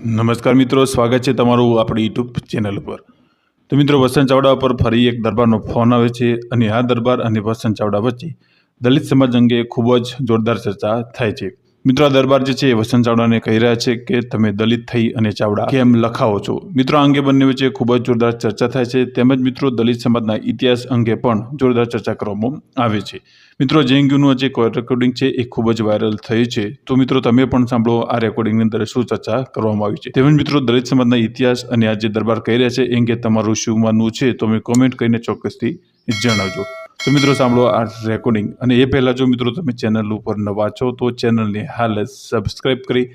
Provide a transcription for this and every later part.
નમસ્કાર મિત્રો, સ્વાગત છે તમારું આપણી યુટ્યુબ ચેનલ ઉપર તો મિત્રો, વસંત ચાવડા પર ફરી એક દરબારનો ફોન આવે છે અને આ દરબાર અને વસંત ચાવડા વચ્ચે દલિત સમાજ અંગે ખૂબ જ જોરદાર ચર્ચા થાય છે. મિત્રો, આ દરબાર જે છે એ વસંત ચાવડાને કહી રહ્યા છે કે તમે દલિત થઈ અને ચાવડા કેમ લખાવો છો? મિત્રો, આ અંગે બંને વચ્ચે ખૂબ જ જોરદાર ચર્ચા થાય છે. તેમજ મિત્રો, દલિત સમાજના ઇતિહાસ અંગે પણ જોરદાર ચર્ચા કરવામાં આવે છે. મિત્રો, જે અંગેનું જે રેકોર્ડિંગ છે એ ખૂબ જ વાયરલ થયું છે. તો મિત્રો, તમે પણ સાંભળો, આ રેકોર્ડિંગની અંદર શું ચર્ચા કરવામાં આવી છે. તેમજ મિત્રો, દલિત સમાજના ઇતિહાસ અને આ જે દરબાર કહી રહ્યા છે એ અંગે તમારું શું માનવું છે તમે કોમેન્ટ કરીને ચોક્કસથી જણાવજો. તો મિત્રો સાંભળો આ રેકોર્ડિંગ અને એ પહેલાં જો મિત્રો તમે ચેનલ ઉપર નવા છો તો ચેનલને હાલ જ સબસ્ક્રાઇબ કરી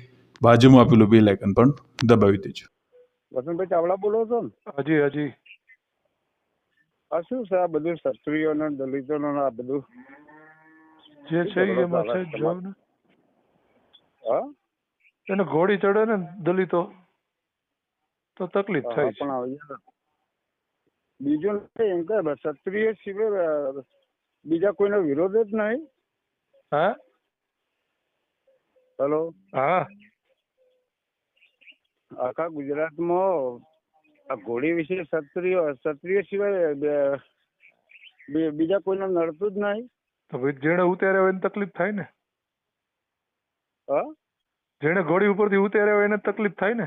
બાજુમાં આપેલું બે લાઇકન પણ દબાવી દેજો. વસંતભાઈ ચાવડા બોલો છો ને? હજી હજી. આ શું છે આ બધું ક્ષત્રિયોને દલિતોને ને આ બધું? જે છે એમાં છે જોવ ને. હા? એને ઘોડી ચડે ને દલિતો તો તકલીફ થાય પણ બીજું નથી એમ કે ક્ષત્રિય સિવાય બીજા કોઈનો વિરોધ જ નહીં. હા? હેલો? હા. આખા ગુજરાતમાં આ ઘોડી વિશે ક્ષત્રિય ક્ષત્રિય સિવાય બીજા કોઈને નડતું જ નહીં. તો જેને જેણે ઉતાર્યા હોય એને તકલીફ થાય ને? હા? જેને ઘોડી ઉપરથી ઉતાર્યા હોય એને તકલીફ થાય ને?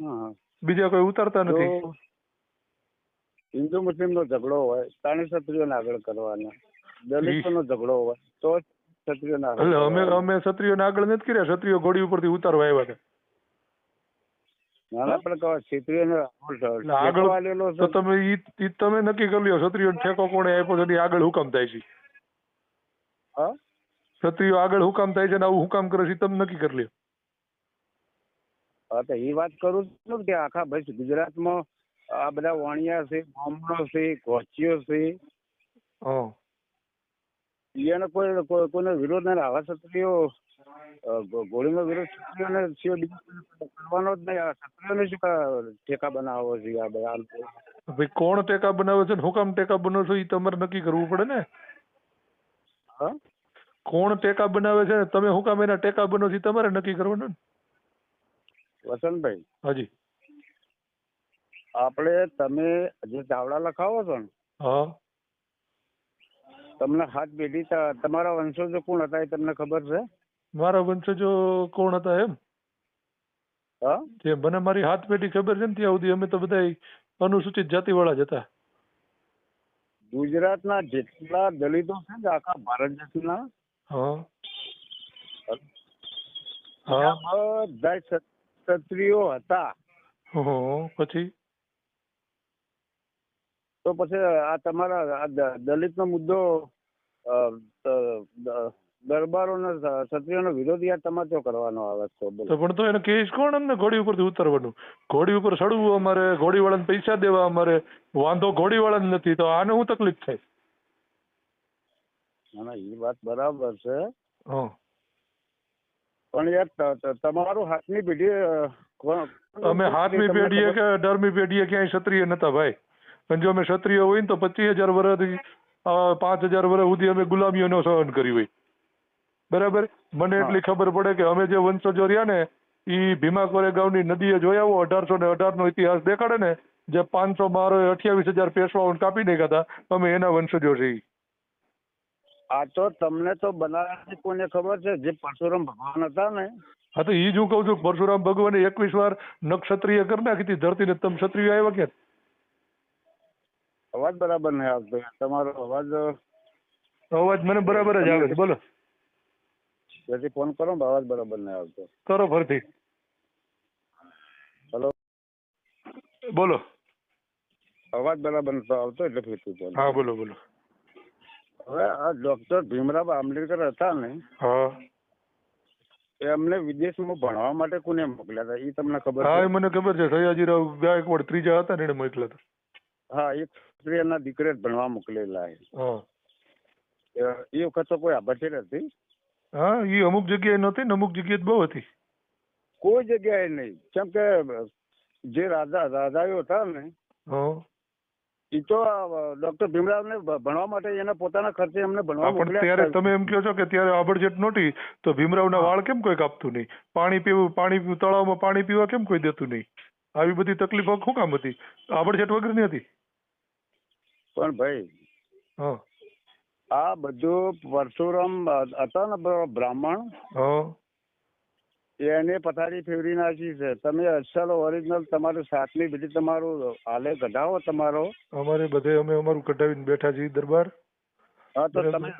હા. બીજા કોઈ ઉતારતા નથી? હિન્દુ મુસ્લિમ નો ઝઘડો હોય તાણે ક્ષત્રિયોને આગળ કરવાના દલિતો નો ઝઘડો હોય તો ક્ષત્રિયોને આગળ અમે. અમે ક્ષત્રિયોને આગળ નથી કર્યા ક્ષત્રિયો ઘોડી ઉપરથી ઉતારવા આવ્યા હતા. નાના પણ કહો ક્ષત્રિયોને આગળ. તો તમે ઈ તમે નક્કી કરી લ્યો ક્ષત્રિયો ઠેકો કોણે આપ્યો છે આગળ હુકામ થાય છે. હા? ક્ષત્રિયો આગળ હુકામ થાય છે ને આવું હુકામ કરે છે તમે નક્કી કરી લ્યો. હા તો એ વાત કરું છું કે આખા ભાઈ ગુજરાતમાં આ બધા વાણિયા છે બ્રાહ્મણો છે ગોચીઓ છે. એને કોઈ કોઈ- કોઈનો વિરોધ નહીં આવા ક્ષત્રિયો ગોળીનો વિરોધ ક્ષત્રિયોને સિવાય બીજા કરવાનો જ નહીં. ક્ષત્રિયોને શું ટેકા બનાવો છે આ બધા ભાઈ કોણ ટેકા બનાવે છે ને હું કામ ટેકા બનાવો છો ઈ તમારે નક્કી કરવું પડે ને? હા? કોણ ટેકા બનાવે છે તમે હું કામ એના ટેકા બનો છો તમારે નક્કી કરવાનું ને? વસંતભાઈ. હાજી. આપણે તમે જે ચાવડા લખાવો છો ને હા. તમને હાથ પેઢી તમારા વંશજો કોણ હતા એ તમને ખબર છે? મારા વંશજો કોણ હતા એમ? હા? જે મને મારી હાથ પેઢી ખબર છે ને ત્યાં સુધી અમે તો બધા અનુસૂચિત જાતિ વાળા જ હતા. ગુજરાતના જેટલા દલિતો છે ને આખા ભારત દેશના બધા ક્ષત્રિયો હતા. પછી? તો પછી આ તમારા દલિત નો દલિતનો મુદ્દો દરબારોને ક્ષત્રિયોનો વિરોધ યાર તમારે તો કરવાનો આવે છે તો પણ તો એને કેસ કોણ અમને ઘોડી ઉપરથી ઉતરવાનું? ઘોડી ઉપર ચડવું અમારે ઘોડી વાળાને પૈસા દેવા અમારે વાંધો ઘોડી વાળાને નથી તો આને હું તકલીફ થાય? ના ના એ વાત બરાબર છે. હા. પણ યાર તમારું હાથની પેઢી અમે હાથમી પેઢીએ કે ડરમી પેઢીએ ક્યાંય ક્ષત્રિય નતા ભાઈ? અને જો અમે ક્ષત્રિય હોય ને તો પચીસ હજાર વર્ષથી પાંચ હજાર વર્ષ સુધી અમે ગુલામીઓનો સહન કર્યું હોય. બરાબર? મને એટલી ખબર પડે કે અમે જે વંશજો રહ્યા ને એ ભીમા કોરેગાંવની નદીએ જોઈ આવો અઢારસો ને અઢાર નો ઇતિહાસ દેખાડે ને જે પાંચસો બાર અઠ્યાવીસ હજાર પેશવાઓને કાપી નાખ્યા હતા અમે એના વંશજો છીએ. આ તો તમને તો બનાવવાની કોને ખબર છે જે પરશુરામ ભગવાન હતા ને. હા તો એ જ હું કહું છું પરશુરામ ભગવાને એકવીસ વાર નક્ષત્રિય કરી નાખી હતી ધરતીને તમ ક્ષત્રિય આવ્યા ક્યાં? અવાજ બરાબર નહીં આવતો. તમારો અવાજ અવાજ મને બરાબર જ આવે છે. બોલો. જેથી ફોન કરો અવાજ બરાબર નહીં આવતો. કરો ફરતી હેલો. બોલો. અવાજ બરાબર નતો આવતો એટલે ફીરતું હા બોલો બોલો. હવે આ ડોક્ટર ભીમરાવ આંબેડકર હતા ને હા. એમને વિદેશમાં ભણવા માટે કોને મોકલ્યા હતા? એ તમને ખબર હા એ મને ખબર છે. સયાજીરાવ ગાયકવાડ ત્રીજા હતા ને એને મોકલ્યા હતા. હા એક સ્ત્રીના દીકરે ભણવા મોકલેલા છે. એ વખત તો કોઈ આભાર નથી? હા એ અમુક જગ્યાએ નહોતી ને અમુક જગ્યાએ બહુ હતી. કોઈ જગ્યાએ નહીં. કેમ કે જે રાજા રાજાઓ હતા ને એ તો ડોક્ટર ભીમરાવ ને ભણવા માટે એના પોતાના ખર્ચે એમને ભણવા પણ ત્યારે તમે એમ કહો છો કે ત્યારે આબડજેટ નહોતી તો ભીમરાવ ના વાળ કેમ કોઈ કાપતું નહીં? પાણી પીવું પાણી તળાવમાં પાણી પીવા કેમ કોઈ દેતું નહીં? આવી બધી તકલીફો શું કામ હતી? આબડજેટ વગરની હતી? પણ ભાઈ આ બધું પરશુરામ હતા ને બ્રાહ્મણ? એને પથારી ફેરવી નાખી છે. તમે અસલ ઓરિજિનલ તમારું સાતમી પેઢી તમારું હાલે કઢાવો તમારો. અમારે બધે અમે અમારું કઢાવીને બેઠા છીએ દરબાર. હા તો. તમે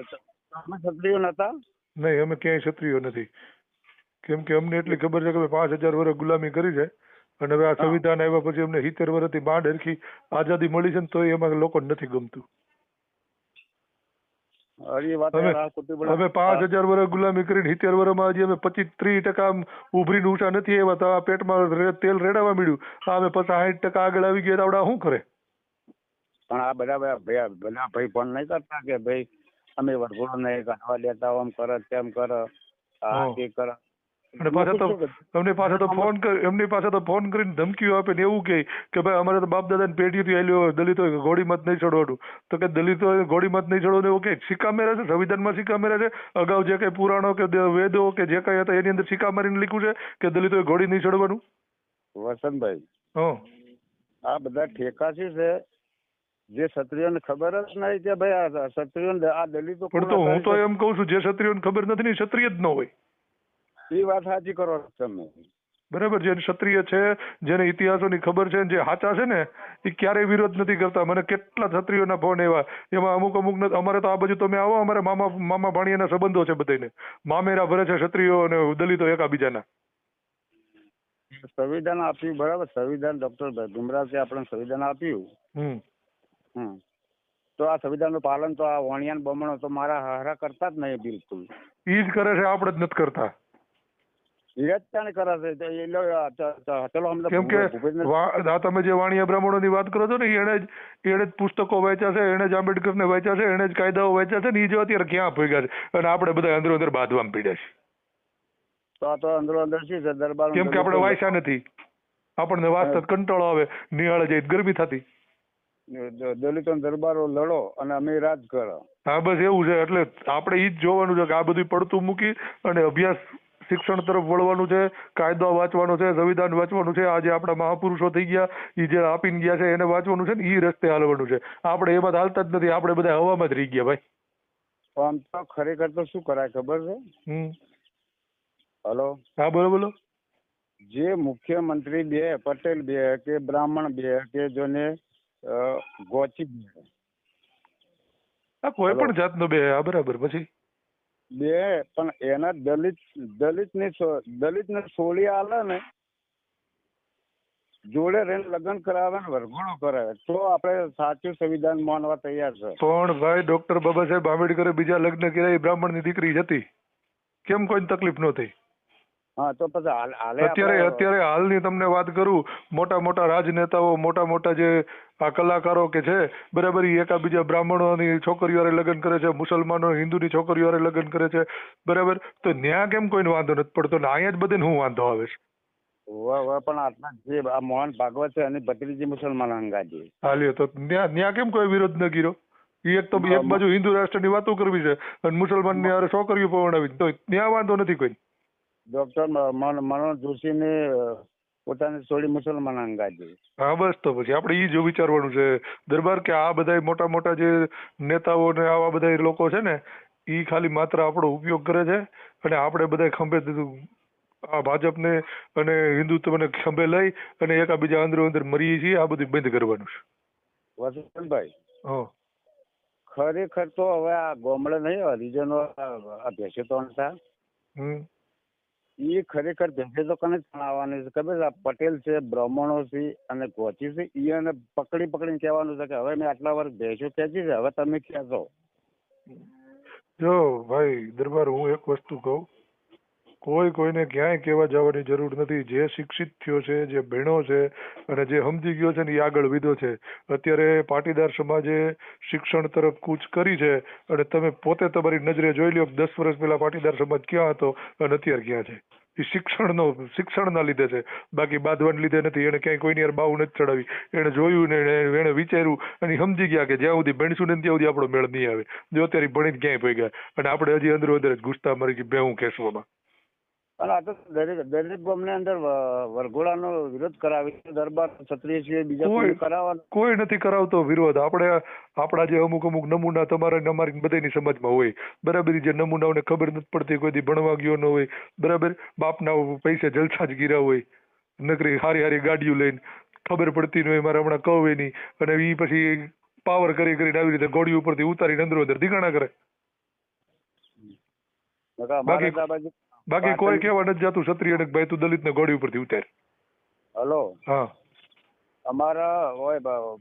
તમે ક્ષત્રિયો નતા? નહીં અમે ક્યાંય ક્ષત્રિયો નથી. કેમ કે અમને એટલી ખબર છે કે પાંચ હજાર વર્ષ ગુલામી કરી છે. અને હવે આ સંવિધાન આવ્યા પછી એમને સિત્તેર વર્ષથી માંડ હરખી આઝાદી મળી છે ને તો એમાં લોકો નથી ગમતું. અમે પાંચ હજાર વર્ષ ગુલામી કરીને સિત્તેર વર્ષમાં હજી અમે પચીસ ત્રીસ ટકા ઉભરીને ઊંચા નથી આવ્યા તો પેટમાં તેલ રેડાવા મળ્યું આ અમે પચાસ સાઠ ટકા આગળ આવી ગયા આવડા શું કરે? પણ આ બધા બધા ભાઈ બધા ભાઈ ફોન નહીં કરતા કે ભાઈ અમે વરઘોડો નહીં કાઢવા દેતા આમ કરે તેમ કરે આ તે કરે. અને પાછા તો એમની પાસે તો ફોન એમની પાસે તો ફોન કરીને ધમકીઓ આપે ને એવું કહે કે ભાઈ અમારે તો બાપ દાદાની પેઢીથી આવેલો દલિતો ઘોડી મત નહીં ચડવાનું તો કે દલિતો ઘોડી મત નહીં ચડવાનું એવું કે સિક્કા મેરે છે? સંવિધાનમાં સિક્કા મેરે છે? અગાઉ જે કઈ પુરાણો કે વેદો કે જે કઈ હતા એની અંદર સિક્કા મારીને લખ્યું છે કે દલિતો ઘોડી નહીં ચડવાનું વસંતભાઈ. હા. આ બધા ઠેકા છે. જે ક્ષત્રિયોને ખબર જ નહીં કે ભાઈ આ ક્ષત્રિયો આ દલિતો પણ તો હું તો એમ કહું છું જે ક્ષત્રિયોને ખબર નથી ને ક્ષત્રિય જ ન હોય. એ વાત સાચી કરો તમે. બરાબર જે ક્ષત્રિય છે જેને ઇતિહાસોની ખબર છે જે સાચા છે ને એ ક્યારેય વિરોધ નથી કરતા. મને કેટલા ક્ષત્રિયોના ફોન એવા એમાં અમુક અમુક અમારે તો આ બાજુ તમે આવો અમારે મામા મામા ભાણિયાના સંબંધો છે બધાને મામેરા ભરે છે ક્ષત્રિયો અને દલિતો એકાબીજાના. સંવિધાન આપ્યું બરાબર સંવિધાન ડોક્ટર ભીમરાવજી આપણે સંવિધાન આપ્યું. હમ. હમ. તો આ સંવિધાનનું પાલન તો આ વણિયાન બમણો તો મારા હારા કરતા જ નહીં બિલકુલ. ઈ જ કરે છે આપણે જ નથી કરતા. ધીરજ કરે છે. તો એ લો આ ચ- ચ- ચલો અમને કેમ કે આ તમે જે વાણિયા બ્રાહ્મણોની વાત કરો છો ને એણે જ એણે જ પુસ્તકો વાંચ્યા છે એણે જ આંબેડકરને વાંચ્યા છે એણે જ કાયદાઓ વાંચ્યા છે ને એ જો અત્યારે ક્યાં ભેગા છે? અને આપણે બધા અંદરો અંદર બાંધવામાં પીડ્યા છે તો આ તો અંદરો અંદર શું છે? દરબાર કેમ કે આપણે વાંચ્યા નથી. આપણને વાંચતા કંટાળો આવે. નિહાળે જઈ ગરમી થતી. દલિતો દરબારો લડો અને અમે રાજ કરો. હા બસ એવું છે. એટલે આપણે ઈ જ જોવાનું છે કે આ બધું પડતું મૂકી અને અભ્યાસ શિક્ષણ તરફ વળવાનું છે કાયદો વાંચવાનો છે સંવિધાન વાંચવાનું છે. આજે આપણા મહાપુરુષો થઈ ગયા એ જે આપીને ગયા છે એને વાંચવાનું છે ને એ રસ્તે હાલવાનું છે. આપણે એમાં હાલતા જ નથી આપણે બધા હવામાં જ રહી ગયા ભાઈ. આમ તો ખરેખર તો શું કરાય ખબર છે? હલો? હા બોલો બોલો. જે મુખ્યમંત્રી બે પટેલ બે કે બ્રાહ્મણ બે કે જોને ગોચી બે. હા કોઈ પણ જાતનો બે આ બરાબર પછી. બે, પણ એના દલિત દલિત ને દલિત ને છોડી આલે ને, જોડે રહીને લગ્ન કરાવે ને વરઘોડો કરાવે તો આપણે સાચું સંવિધાન માનવા તૈયાર છે. પણ ભાઈ ડોક્ટર બાબા સાહેબ આંબેડકરે બીજા લગ્ન કર્યા એ બ્રાહ્મણની દીકરી હતી. કેમ કોઈ તકલીફ ન થઈ? હા તો પછી હાલ- અત્યારે અત્યારે હાલની તમને વાત કરું મોટા મોટા રાજનેતાઓ મોટા મોટા જે આ કલાકારો કે છે બરાબર એકાબીજા બ્રાહ્મણોની છોકરીઓ લગ્ન કરે છે મુસલમાનો હિન્દુની છોકરીઓ લગ્ન કરે છે બરાબર? તો ન્યા કેમ કોઈને વાંધો નથી પડતો? ને અહીંયા જ બધે હું વાંધો આવે છે? વાહ વાહ પણ આટલા જે આ મોહન ભાગવત છે અને ભત્રીજી મુસલમાન અંગાજી. હાલ્યો તો ન્યા ન્યા કેમ કોઈ વિરોધ ન કર્યો? એક તો એક બાજુ હિન્દુ રાષ્ટ્રની વાતો કરવી છે અને મુસલમાનની હારે છોકરીઓ પવડાવી તો ન્યા વાંધો નથી કોઈ ડોક્ટર મનોજ જોશીને પોતાની છોડી મુસલમાન અંગાજી. હા બસ તો પછી આપણે એ જો વિચારવાનું છે. દરબાર કે આ બધા મોટા મોટા જે નેતાઓ ને આવા બધા લોકો છે ને એ ખાલી માત્ર આપણો ઉપયોગ કરે છે અને આપણે બધા ખંભે આ ભાજપને અને હિન્દુત્વને ખંભે લઈ અને એકાબીજા અંદરો અંદર મરીએ છીએ આ બધું બંધ કરવાનું છે. વસંતભાઈ. હા. ખરેખર તો હવે આ ગોમડે નહીં હરિજનો આ ભેંસો તો હતા. હમ. એ ખરેખર ભેંસે તો કને જણાવવાની છે. ખબર છે પટેલ છે, બ્રાહ્મણો છે અને ગોચી છે, ઈ એને પકડી પકડીને કહેવાનું છે કે હવે મેં આટલા વર્ષ ભેંસો ખેંચી છે, હવે તમે ખેંચો. જો ભાઈ દરબાર, હું એક વસ્તુ કહું. કોઈ કોઈને ક્યાંય કહેવા જવાની જરૂર નથી. જે શિક્ષિત થયો છે, જે ભેણો છે અને જે સમજી ગયો છે ને એ આગળ વીધો છે. અત્યારે પાટીદાર સમાજે શિક્ષણ તરફ કૂચ કરી છે અને તમે પોતે તમારી નજરે જોઈ કે દસ વર્ષ પહેલા પાટીદાર સમાજ ક્યાં હતો અને અત્યારે ક્યાં છે. એ શિક્ષણનો, શિક્ષણના લીધે છે. બાકી બાંધવાને લીધે નથી. એને ક્યાંય કોઈની યાર બાવ નથી ચડાવી. એને જોયું ને એને વિચાર્યું અને સમજી ગયા કે જ્યાં સુધી ભણીશું ને ત્યાં સુધી આપણો મેળ નહીં આવે. જો અત્યારે ભણીને ક્યાંય પડી ગયા અને આપણે હજી અંદર અંદર જ ઘૂસતા મરી ગઈ બેહું ખેસવામાં. અને આ તો દરેક દરેક ગામની અંદર વરઘોડાનો વિરોધ કરાવી છે. દરબાર ક્ષત્રિય છે બીજા કોઈ- કરાવવાનો. કોઈ નથી કરાવતો વિરોધ. આપણે આપણા જે અમુક અમુક નમૂના તમારા ને અમારી બધાની સમાજમાં હોય. બરાબર જે નમૂનાઓને ખબર નથી પડતી કોઈ દી ભણવા ગયો ન હોય. બરાબર બાપના પૈસે જલસા જ ગીરા હોય. નકરી હારી હારી ગાડીઓ લઈને ખબર પડતી ન હોય મારે હમણાં કહું નહીં અને ઈ પછી પાવર કરી કરીને આવી રીતે ઘોડી ઉપરથી ઉતારીને અંદરો અંદર દીગાણા કરે. બાકી- બાકી કોઈ કેવા નથી જાતું ક્ષત્રિય ને ભાઈ તું દલિત ને ગોળી ઉપરથી ઉતાર. હલો? હા. અમારા હોય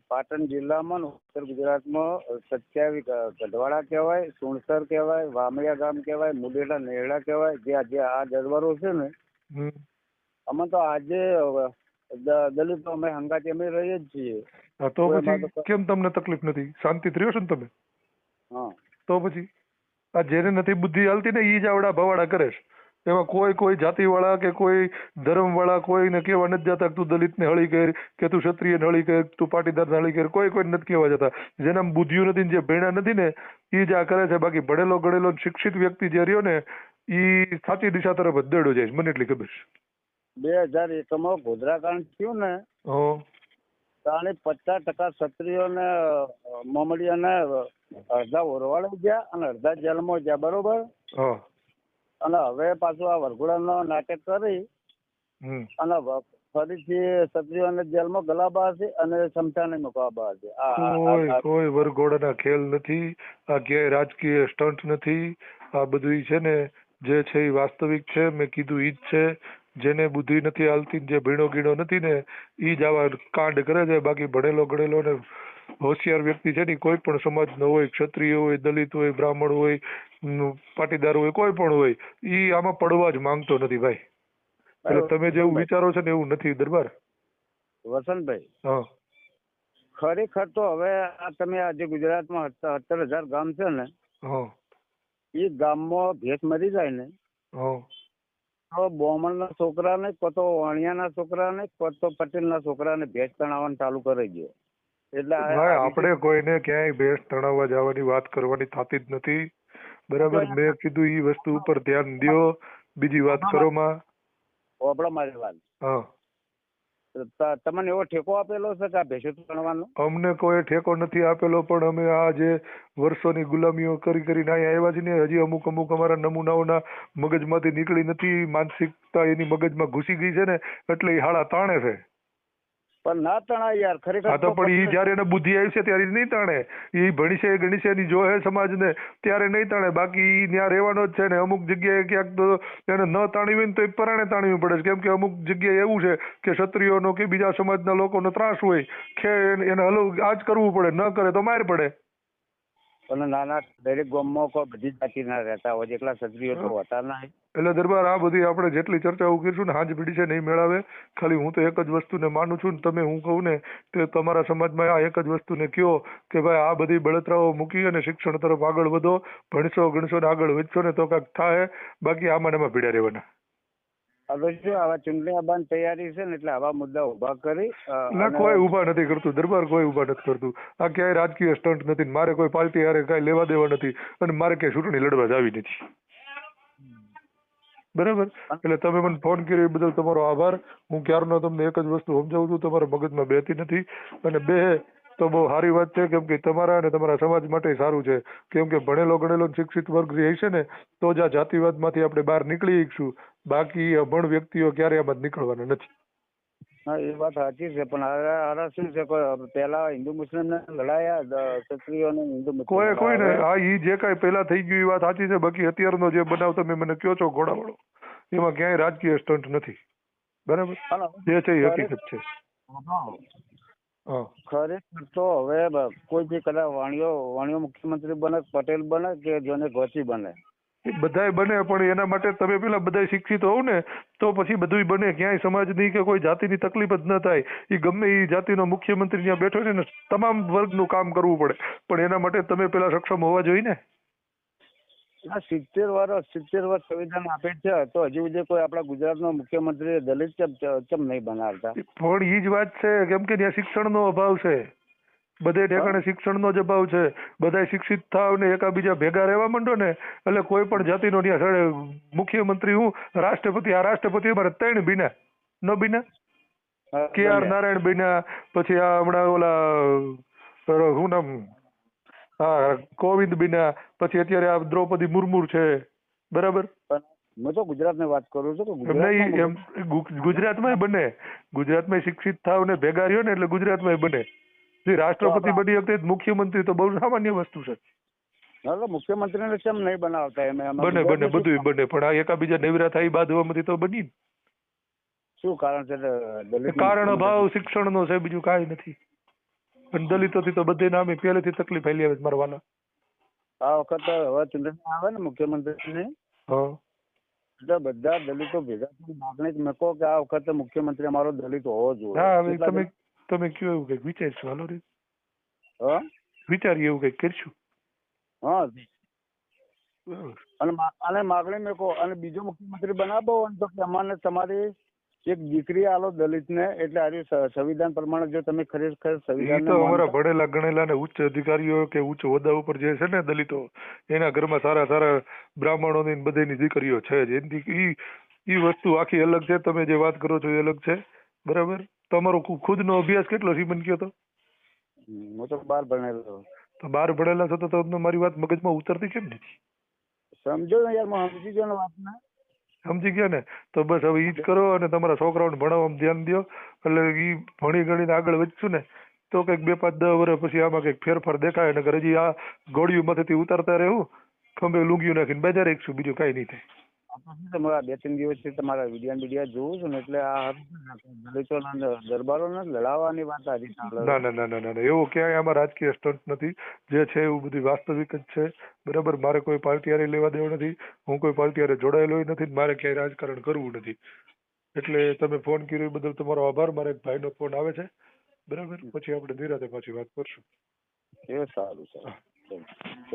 પાટણ જિલ્લામાં ઉત્તર ગુજરાતમાં સત્યાવી ગઢવાડા કહેવાય સુણસર કહેવાય વામડિયા ગામ કહેવાય મુડેલા નેહડા કહેવાય જે આજે આ જરવારો છે ને અમે તો આજે દલિત અમે હંગાતી અમે રહીએ જ છીએ. તો પછી કેમ તમને તકલીફ નથી? શાંતિ રહ્યો છો ને તમે? હા. તો પછી આ જેને નથી બુદ્ધિ હાલતી ને ઈ જ આવડા ભવાડા કરે છે. એમાં કોઈ કોઈ જાતિવાળા કે કોઈ ધર્મવાળા કોઈને કહેવા નથી જતા તું દલિતને હળી કર કે તું ક્ષત્રિયને હળી કર તું પાટીદારને હળી કર કોઈ કોઈ નથી કહેવા જતા. જેના બુદ્ધિઓ નથી જે ભેણા નથી ને એ જ આ કરે છે. બાકી ભણેલો ગણેલો શિક્ષિત વ્યક્તિ જે રહ્યો ને એ સાચી દિશા તરફ જ દોડ્યો જાય મને એટલી ખબર છે. બે હજાર એકમાં ગોધરાકાંડ થયું ને હં. તાણે પચાસ ટકા ક્ષત્રિયોને મમડીયાને અડધા ઓરવાડી ગયા અને અડધા જેલમાં ગયા બરોબર? હા. અને હવે પાછું આ વરઘોડાનો નાટક કરી અને ફરીથી ક્ષત્રિયોને જેલમાં ગલાબા છે અને સમસાને મુકાબા છે. કોઈ કોઈ વરઘોડાના ખેલ નથી આ ક્યાંય રાજકીય સ્ટન્ટ નથી આ બધું ઈ છે ને જે છે એ વાસ્તવિક છે મેં કીધું ઈ જ છે જેને બુદ્ધિ નથી હાલતી ને જે ભીણો ગીણો નથી ને ઈ જ આવા કાંડ કરે છે બાકી ભણેલો ગણેલો ને હોશિયાર વ્યક્તિ છે ને કોઈ પણ સમાજનો હોય ક્ષત્રિય હોય દલિત હોય બ્રાહ્મણ હોય ન- પાટીદાર હોય કોઈ પણ હોય ઈ આમાં પડવા જ માંગતો નથી ભાઈ. એટલે તમે જેવું વિચારો છો ને એવું નથી દરબાર? વસંતભાઈ. હા. ખરેખર તો હવે આ તમે આજે ગુજરાતમાં સત્તર હજાર ગામ છે ને એ ગામમાં ભેસ મરી જાય ને તો બોમણના છોકરાને કતો વાણિયાના છોકરાને કતો પટેલના છોકરાને ભેસ તણાવવાનું ચાલુ કરી દે એટલે આપણે કોઈને ક્યાંય ભેસ તણાવવા જવાની વાત કરવાની થતી જ નથી. બરાબર? મેં કીધું એ વસ્તુ ઉપર ધ્યાન દો બીજી વાત કરો માં. ઓબળો મારી વાત. હા. તમને એવો ઠેકો આપેલો છે કે આ ભેંસો તણવાનો અમને કોઈ ઠેકો નથી આપેલો પણ અમે આ જે વર્ષોની ગુલામીઓ કરી કરીને અહીંયા આવ્યા છીએ ને હજી અમુક અમુક અમારા નમૂનાઓના મગજમાંથી નીકળી નથી માનસિકતા એની મગજમાં ઘૂસી ગઈ છે ને એટલે એ હાડા તાણે છે. પણ ના તણાય યાર ખરેખર તો પણ ઈ જ્યારે એને બુદ્ધિ આવી છે ત્યારે નહીં તણે. ઈ ભણીશે ગણીશે ની જોહે સમાજને ત્યારે નહીં તણે. બાકી ઈ ત્યાં રહેવાનો જ છે ને અમુક જગ્યાએ ક્યાંક તો એને ન તાણવી હોય ને તો એ પરાણે તાણવી પડે છે. કેમ કે અમુક જગ્યાએ એવું છે કે ક્ષત્રિયોનો કે બીજા સમાજના લોકોનો ત્રાસ હોય કે એને હલો આ જ કરવું પડે ન કરે તો માર પડે. પણ નાના દરેક ગામમાં બધી જાતિના રહેતા હોય એકલા ક્ષત્રિયો તો હોતા ના એટલે દરબાર આ બધી આપણે જેટલી ચર્ચાઓ કરીશું ને હાજ પીડી છે નહીં મેળાવે. ખાલી હું તો એક જ વસ્તુને માનું છું ને તમે હું કહું ને તે તમારા સમાજમાં આ એક જ વસ્તુને કયો કે ભાઈ આ બધી બળતરાઓ મૂકી અને શિક્ષણ તરફ આગળ વધો. ભણશો ગણશો ને આગળ વધશો ને તો કાંઈક થાય. બાકી આમાં એમાં ભીડા રહેવાના. હવે શું આવા ચૂંટણી આવવાની તૈયારી છે ને એટલે આવા મુદ્દા ઊભા કરી ના કોઈ ઊભા નથી કરતું. દરબાર કોઈ ઊભા નથી કરતું. આ ક્યાંય રાજકીય સ્ટન્ટ નથી મારે કોઈ પાર્ટી હારે કાંઈ લેવા દેવા નથી. અને મારે ક્યાંય ચૂંટણી લડવા જ આવી નથી. બરાબર? એટલે તમે મને ફોન કર્યો એ બદલ તમારો આભાર. હું ક્યારનો તમને એક જ વસ્તુ સમજાવું છું તમારા મગજમાં બેતી નથી. અને બે તો બહુ સારી વાત છે કેમ કે તમારા અને તમારા સમાજ માટે સારું છે. કેમ કે ભણેલો ગણેલો શિક્ષિત વર્ગ જે હશે ને તો જ આ જાતિવાદમાંથી આપણે બહાર નીકળી શકશું. બાકી અભણ વ્યક્તિઓ ક્યારે આમાં નીકળવાના નથી. હા એ વાત સાચી છે પણ હવે શું છે કોઈ પેલા હિન્દુ મુસ્લિમ ને લડાયા ક્ષત્રિયો ક્ષત્રિયોને હિન્દુ મુસ્લિમ કોઈ કોઈ ને હા એ જે કાંઈ પેલા થઈ ગયું એ વાત સાચી છે બાકી અત્યારનો જે બનાવ તમે મને કયો છો ઘોડાવાળો એમાં ક્યાંય રાજકીય સ્ટન્ટ નથી. બરાબર? જે છે એ હકીકત છે. ખરેખર તો હવે કોઈ બી કદાચ વાણિયો વાણિયો મુખ્યમંત્રી બને પટેલ બને કે જેને ગોચી બને. એ બધાય બને પણ એના માટે તમે પેલા બધા શિક્ષિત હોવ ને તો પછી બધુંય બને. ક્યાંય સમાજની કે કોઈ જાતિની તકલીફ જ ન થાય. એ ગમે એ જાતિનો મુખ્યમંત્રી ત્યાં બેઠો છે ને તમામ વર્ગનું કામ કરવું પડે. પણ એના માટે તમે પેલા સક્ષમ હોવા જોઈએ ને? આ સિત્તેર વર્ષ સિત્તેર વર્ષ સંવિધાન આપે છે તો હજી સુધી કોઈ આપણા ગુજરાતનો મુખ્યમંત્રી દલિત કેમ કેમ નહીં બનાવતા. પણ એ જ વાત છે કેમ કે ત્યાં શિક્ષણનો અભાવ છે. બધે ઠેકાણે શિક્ષણનો જ અભાવ છે. બધા શિક્ષિત થાવ ને એકાબીજા ભેગા રહેવા માંડો ને એટલે કોઈ પણ જાતિનો ત્યાં સડે મુખ્યમંત્રી હું રાષ્ટ્રપતિ આ રાષ્ટ્રપતિ અમારે ત્રણ બીના. ન બીના? કે આર નારાયણ બીના પછી આ હમણાં ઓલા શું નામ? હા કોવિંદ બીના પછી અત્યારે આ દ્રૌપદી મુર્મુ છે. બરાબર? હું તો ગુજરાતની વાત કરું છું કે નહીં ગુજરાતમાં એમ ગુ- ગુજરાતમાંય બને. ગુજરાતમાં શિક્ષિત થાવ ને ભેગા રહ્યો ને એટલે ગુજરાતમાં બને. જે રાષ્ટ્રપતિ બની વખતે મુખ્યમંત્રી તો બહુ સામાન્ય વસ્તુ છે. મુખ્યમંત્રીને કેમ નહીં બનાવતા એમ? બને બને બધું બને પણ આ એકાબીજા નેવરા થાય બાંધવામાંથી તો બની શું કારણ છે? કારણ અભાવ શિક્ષણનો છે બીજું કાંઈ નથી. પણ દલિતોથી તો બધે નામે પહેલેથી તકલીફ આવે છે મારા વાલા આ વખત હવે ચૂંટણી આવે ને મુખ્યમંત્રીની. એટલે બધા દલિતો ભેગા માગણી મેકો કે આ વખતે મુખ્યમંત્રી અમારો દલિત હોવો જોઈએ. તમે તમે કયો એવું કંઈક વિચારશું? હાલો રે. હા? વિચારીએ એવું કંઈક કરશું. હા અને અને માગણી મેકો અને બીજો મુખ્યમંત્રી બનાવો તો કે અમારે તમારી એક દીકરી આલો દલિતને એટલે આજે સંવિધાન પ્રમાણે જો તમે ખરેખર સંવિધાન તો અમારા ભણેલા ગણેલા ને ઉચ્ચ અધિકારીઓ કે ઉચ્ચ હોદ્દા ઉપર જે છે ને દલિતો એના ઘરમાં સારા સારા બ્રાહ્મણો ને બધીની દીકરીઓ છે જ. એની ઈ ઈ વસ્તુ આખી અલગ છે. તમે જે વાત કરો છો એ અલગ છે. બરાબર? તમારો ખુદ ખુદનો અભ્યાસ કેટલો શ્રીમંત કયો તો? હું તો બાર ભણેલો તો બાર ભણેલા છો તો તમને મારી વાત મગજમાં ઉતરતી કેમ નથી? સમજો ને યાર હું સમજી ગયો ને વાતને. સમજી ગયા ને? તો બસ હવે ઈ જ કરો અને તમારા છોકરાઓને ભણાવવામાં ધ્યાન દો. એટલે ઈ ભણી ગણીને આગળ વધશું ને તો કંઈક બે પાંચ દસ વર્ષ પછી આમાં કંઈક ફેરફાર દેખાય અને હજી આ ગોળીઓ માંથી ઉતારતા રહેવું ખંભે લુંગીઓ નાખીને બેજા એકશું બીજું કાંઈ નહીં થાય. આ તો શું છે, મારા બે ત્રણ દિવસથી તમારા વિડિયા વિડિયા જોઉં છું ને એટલે આ દલિતોના દરબારોને લડાવવાની વાત આવી ના ના ના ના ના ના ક્યાંય આમાં રાજકીય સ્ટન્ટ નથી. જે છે એવું બધી વાસ્તવિક જ છે. બરાબર? મારે કોઈ પાર્ટી હારે લેવા દેવો નથી. હું કોઈ પાર્ટી હારે જોડાયેલો નથી મારે ક્યાંય રાજકારણ કરવું નથી. એટલે તમે ફોન કર્યો એ બદલ તમારો આભાર. મારા એક ભાઈનો ફોન આવે છે. બરાબર? પછી આપણે નિરાતે પાછી વાત કરશું. એ સારું સારું.